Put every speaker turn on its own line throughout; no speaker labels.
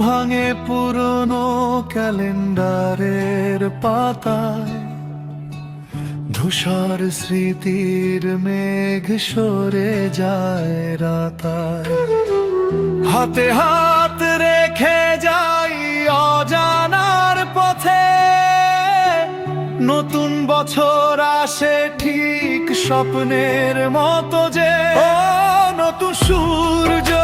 ভাঙে পুরনো ক্যালেন্ডারের পাতায়। ধূসর স্মৃতির মেঘ সরে যায় রাতায়। হাতে হাত রেখে যাই অজানার পথে। নতুন বছর আসে ঠিক স্বপ্নের মতো যে। নতুন সূর্য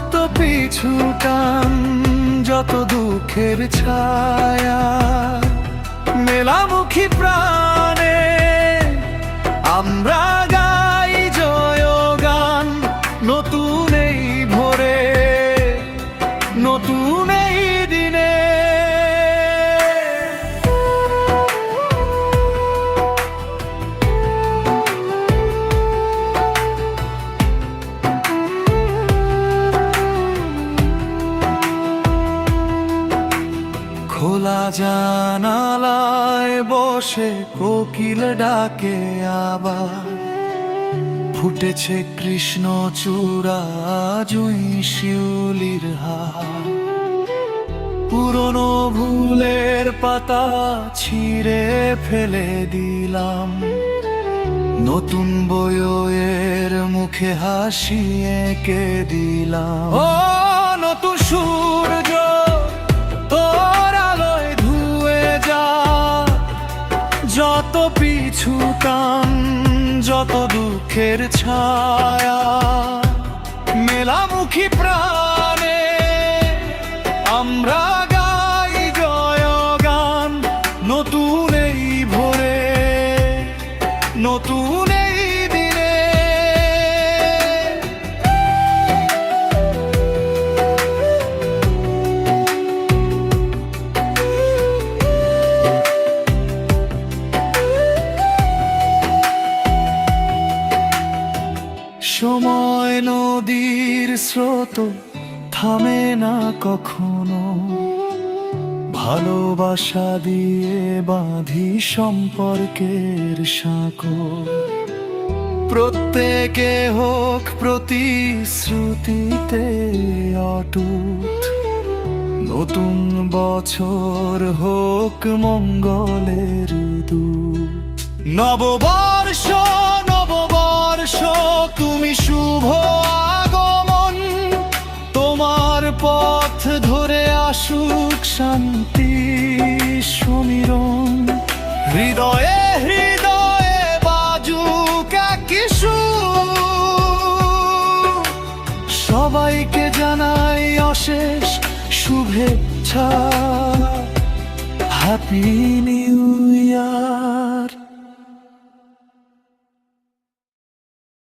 যত পিছু টান যত দুঃখের ছায়া খোলা জানালায় বসে কোকিল ডাকে আবার। ফুটেছে কৃষ্ণ চূড়া জুই শিউলির হার। পুরনো ভুলের পাতা ছিঁড়ে ফেলে দিলাম। নতুন বইয়ের মুখে হাসি এঁকে দিলাম। ও নতুন সূর্য টান যত দুঃখের ছায়া মেলামুখী প্রাণে আমরা গাই জয় গান নতুন এই ভোরে নতুন নদীর স্রোত থামে না কখনো। ভালোবাসা দিয়ে বাঁধি সম্পর্কের সাঁকো প্রত্যেকে হোক প্রতিশ্রুতিতে অটুট। নতুন বছর হোক মঙ্গলের দূত। নববর্ষ নববর্ষ তুমি শুভ আগমন। তোমার পথ ধরে আসুক শান্তি, সমীরণ। হৃদয়ে হৃদয়ে বাজুক সুর। সবাইকে জানাই অশেষ শুভেচ্ছা। Happy new year